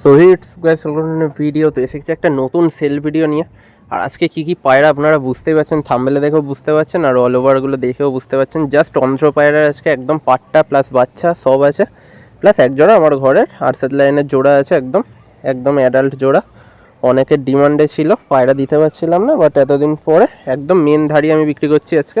So hits guys video তো এসেছে একটা নতুন সেল ভিডিও নিয়ে। আর আজকে কী কী পায়রা আপনারা বুঝতেই পারছেন থাম্বেলে দেখেও বুঝতে পারছেন, আর অল ওভারগুলো দেখেও বুঝতে পারছেন। জাস্ট অন্ধ্র পায়রার আজকে একদম পাট্টা প্লাস বাচ্চা সব আছে। প্লাস এক জোড়া আমার ঘরের আরসাদ লাইনের জোড়া আছে একদম একদম অ্যাডাল্ট জোড়া। অনেকের ডিমান্ডে ছিল, পায়রা দিতে পারছিলাম না বাট এতদিন পরে একদম মেন ধাড়ি আমি বিক্রি করছি আজকে।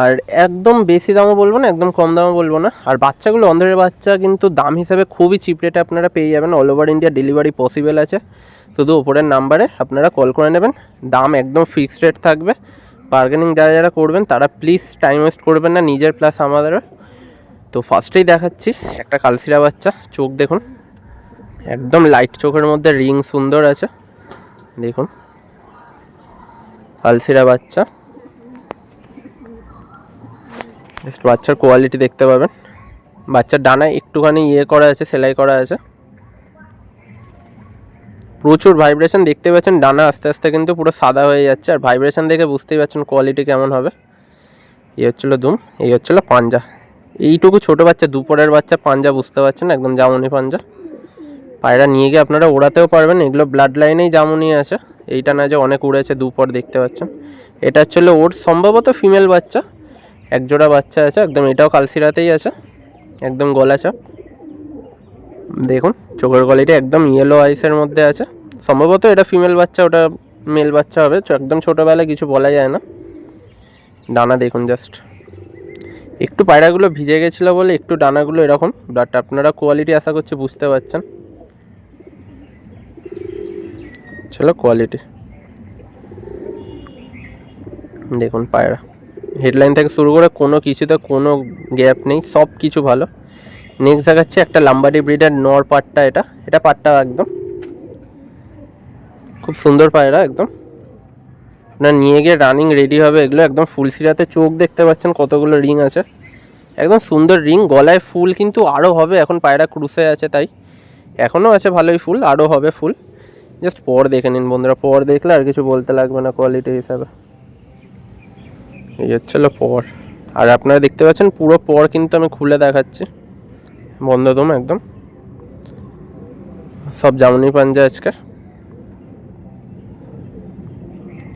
আর একদম বেশি দামও বলব না, একদম কম দামও বলব না। আর বাচ্চাগুলো, অন্ধের বাচ্চা কিন্তু দাম হিসাবে খুবই চিপ রেটে আপনারা পেয়ে যাবেন। All over India delivery possible আছে। শুধু ওপরের নাম্বারে আপনারা কল করে নেবেন। দাম একদম ফিক্সড রেট থাকবে। বার্গেনিং যারা যারা করবেন, তারা প্লিজ টাইম ওয়েস্ট করবেন না, নিজের প্লাস আমাদেরও। তো ফার্স্টেই দেখাচ্ছি, একটা কালসিরা বাচ্চা, চোখ দেখুন। একদম লাইট চোখের মধ্যে রিং সুন্দর আছে। দেখুন। কালসিরা বাচ্চা জাস্ট বাচ্চার কোয়ালিটি দেখতে পাবেন। বাচ্চার ডানায় একটুখানি ইয়ে করা আছে, সেলাই করা আছে। প্রচুর ভাইব্রেশন দেখতে পাচ্ছেন, ডানা আস্তে আস্তে কিন্তু পুরো সাদা হয়ে যাচ্ছে। আর ভাইব্রেশন দেখে বুঝতেই পারছেন কোয়ালিটি কেমন হবে। এই হচ্ছিল দুম, এই হচ্ছিল পাঞ্জা। এইটুকু ছোট বাচ্চা, দুপুরের বাচ্চা পাঞ্জা বুঝতে পারছেন একদম জামুনি পাঞ্জা। পায়রা নিয়ে গিয়ে আপনারা ওড়াতেও পারবেন, এগুলো ব্লাড লাইনেই জামুনি আছে। এইটা না যে অনেক উড়েছে, দুপর দেখতে পাচ্ছেন। এটা হচ্ছিল ওর সম্ভবত ফিমেল বাচ্চা। এক জোড়া বাচ্চা আছে, একদম এটাও কালসিরাতেই আছে, একদম গলা চাপ দেখুন, চোখের কোয়ালিটি একদম ইয়েলো আইসের মধ্যে আছে। সম্ভবত এটা ফিমেল বাচ্চা, ওটা মেল বাচ্চা হবে একদম ছোটোবেলায় কিছু বলা যায় না। ডানা দেখুন জাস্ট একটু পায়রাগুলো ভিজে গেছিল বলে একটু ডানাগুলো এরকম বাট আপনারা কোয়ালিটি আশা করছি বুঝতে পারছেন। চলো কোয়ালিটি দেখুন পায়রা। হেডলাইন থেকে শুরু করে কোনো কিছুতে কোনো গ্যাপ নেই, সব কিছু ভালো। নেক্সট দেখাচ্ছে একটা লাম্বাডি ব্রিডের নর পাট্টা এটা। এটা পাট্টা একদম। খুব সুন্দর পায়রা একদম। আপনার নিয়ে গিয়ে রানিং রেডি হবে এগুলো। একদম ফুল সিরাতে চোখ দেখতে পাচ্ছেন কতগুলো রিং আছে। একদম সুন্দর রিং গলায় ফুল কিন্তু আরও হবে। এখন পায়রা ক্রুসে আছে তাই। এখনও আছে ভালোই ফুল আরও হবে ফুল। জাস্ট পর দেখে নিন বন্ধুরা। পর দেখলে আর কিছু বলতে লাগবে না কোয়ালিটি হিসাবে। এই হচ্ছিল পর। আর আপনারা দেখতে পাচ্ছেন পুরো পর কিন্তু আমি খুলে দেখাচ্ছি। বন্ধ দম একদম। সব জামনি পাঞ্জা আজকে।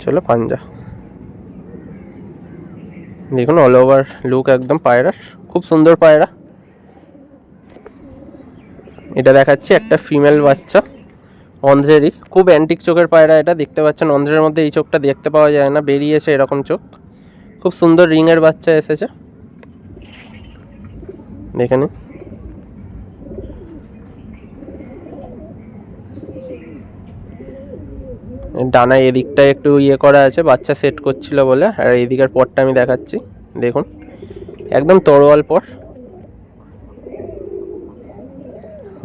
চলো পাঞ্জা। দেখুন অল ওভার লুক একদম পায়রার খুব সুন্দর পায়রা। এটা দেখাচ্ছি একটা ফিমেল বাচ্চা, অন্ধ্রেরই। খুব অ্যান্টিক চোখের পায়রা এটা। দেখতে পাচ্ছেন অন্ধ্রের মধ্যে এই চোখটা দেখতে পাওয়া যায় না। বেরিয়েছে এরকম চোখ। খুব সুন্দর রিংয়ের বাচ্চা এসেছে। দেখে নিন ডানা এদিকটায় একটু ইয়ে করা আছে, বাচ্চা সেট করছিল বলে। আর এদিকের পরটা আমি দেখাচ্ছি, দেখুন। একদম তরোয়াল পর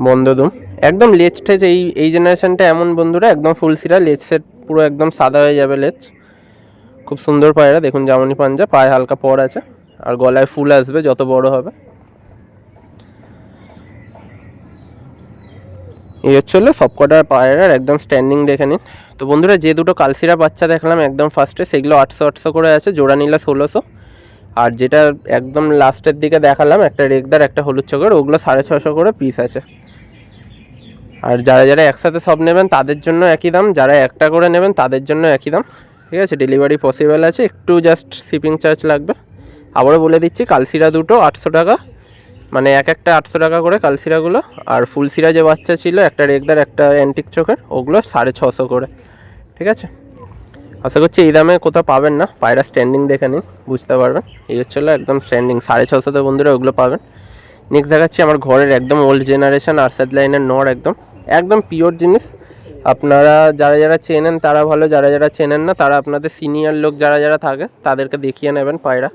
বন্ধ দুম একদম লেজ ঠেজ, এই এই জেনারেশনটা এমন বন্ধুরা, একদম ফুল সিরা লেজ সেট পুরো একদম সাদা হয়ে যাবে লেজ। খুব সুন্দর পায়রা, দেখুন জামনি পাঞ্জা, পায়ে হালকা পর আছে, আর গলায় ফুল আসবে, যত বড় হবে। এই হচ্ছে হলো সবকটা পায়রার একদম স্ট্যান্ডিং দেখে নিন। তো বন্ধুরা, যে দুটো কালসিরা বাচ্চা দেখলাম একদম ফার্স্টে সেগুলো আটশো আটশো করে আছে, জোড়া নিলে ষোলোশো। আর যেটা একদম লাস্টের দিকে দেখালাম, একটা রেগদার, একটা হলুদ চোখের, ওগুলো সাড়ে ছশো করে পিস আছে। আর যারা যারা একসাথে সব নেবেন, তাদের জন্য একই দাম, যারা একটা করে নেবেন, তাদের জন্য একই দাম। ঠিক আছে ডেলিভারি পসিবল আছে, একটু জাস্ট শিপিং চার্জ লাগবে। আবারও বলে দিচ্ছি কালসিরা দুটো আটশো টাকা। মানে এক একটা আটশো টাকা করে কালসিরাগুলো আর ফুলসিরা যে বাচ্চা ছিল, একটা রেগদার, একটা অ্যান্টিক চোখের, ওগুলো সাড়ে ছশো করে। ঠিক আছে? আশা করছি এই দামে কোথাও পাবেন না। পায়রা স্ট্যান্ডিং দেখে নিন, বুঝতে পারবেন। এই হচ্ছে হলো একদম স্ট্যান্ডিং সাড়ে ছশোতে বন্ধুরা ওগুলো পাবেন। নেক্সট দেখাচ্ছি, আমার ঘরের একদম ওল্ড জেনারেশন আরসাদ লাইনের নর একদম। একদম পিওর জিনিস। আপনারা যারা যারা চেনেন, তারা ভালো, যারা যারা চেনেন না, তারা আপনাদের সিনিয়র লোক যারা যারা থাকে, তাদেরকে দেখিয়ে নেবেন পায়রা।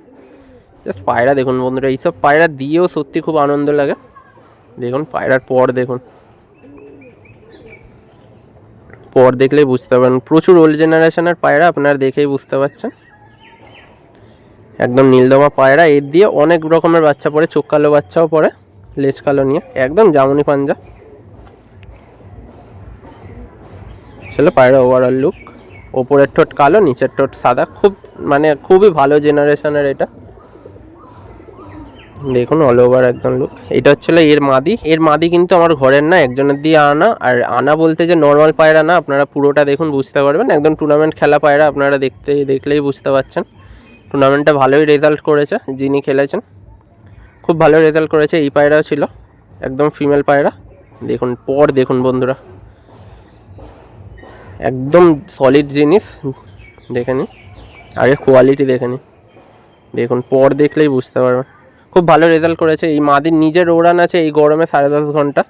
জাস্ট পায়রা দেখুন বন্ধুরা, এইসব পায়রা দিয়েও সত্যি খুব আনন্দ লাগে। দেখুন, পায়রার পর দেখুন। পর দেখলেই বুঝতে পারবেন। প্রচুর ওল্ড জেনারেশনের পায়রা, আপনারা দেখেই বুঝতে পারছেন। একদম নীলদমা পায়রা, এর দিয়ে অনেক রকমের বাচ্চা পড়ে, চোখ কালো বাচ্চাও পড়ে, লেজ কালো নিয়ে। একদম জামুনি পাঞ্জা। ছিল, পায়রা ওভারঅল লুক ওপরের ঠোঁট কালো, নিচের ঠোঁট সাদা। খুব মানে খুবই ভালো জেনারেশনের এটা। দেখুন অল ওভার একদম লুক এটা হচ্ছিল এর মাদি। এর মাদি কিন্তু আমার ঘরের না, একজনের দিয়ে আনা। আর আনা বলতে যে নর্মাল পায়রা না, আপনারা পুরোটা দেখুন, বুঝতে পারবেন। একদম টুর্নামেন্ট খেলা পায়রা, আপনারা দেখতে, দেখলেই বুঝতে পারছেন। টুর্নামেন্টটা ভালোই রেজাল্ট করেছে, যিনি খেলেছেন। খুব ভালো রেজাল্ট করেছে, এই পায়রাও ছিল। একদম ফিমেল পায়রা। দেখুন, পর দেখুন বন্ধুরা। একদম সলিড জিনিস। দেখে নিন আগে কোয়ালিটি দেখে নিন দেখুন, পর দেখলেই বুঝতে পারবেন। খুব ভালো রেজাল্ট করেছে। এই মাদির নিজের ওড়ান আছে এই গরমে সাড়ে দশ ঘণ্টা।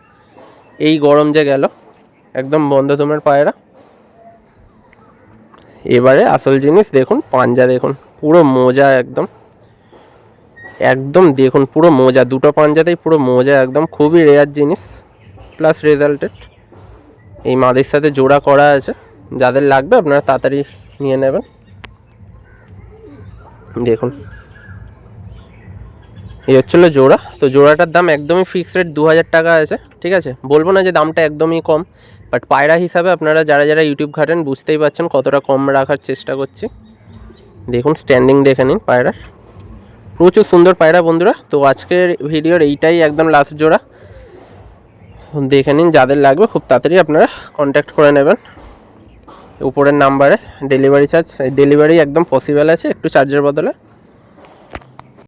এই গরম যে গেল, একদম বন্ধ তোমার পায়রা। এবারে আসল জিনিস দেখুন, পাঞ্জা দেখুন। পুরো মোজা একদম। একদম দেখুন, পুরো মোজা। দুটো পাঞ্জাতেই পুরো মোজা একদম। খুবই রেয়ার জিনিস। প্লাস রেজাল্টেড এই মাদের সাথে জোড়া করা আছে। যাদের লাগবে আপনারা তাড়াতাড়ি নিয়ে নেবেন। দেখুন। এই হচ্ছিল জোড়া। তো জোড়াটার দাম একদমই ফিক্সড রেট দু হাজার টাকা আছে, ঠিক আছে? বলব না যে দামটা একদমই কম বাট পায়রা হিসাবে আপনারা যারা যারা ইউটিউব ঘাটেন বুঝতেই পারছেন কতটা কম রাখার চেষ্টা করছি। দেখুন স্ট্যান্ডিং দেখে নিন পায়রার। প্রচুর সুন্দর পায়রা বন্ধুরা। তো আজকের ভিডিওর এইটাই একদম লাস্ট জোড়া। দেখে নিন, যাদের লাগবে খুব তাড়াতাড়ি আপনারা কন্ট্যাক্ট করে নেবেন। উপরের নাম্বারে ডেলিভারি চার্জ ডেলিভারি একদম পসিবল আছে, একটু চার্জের বদলে।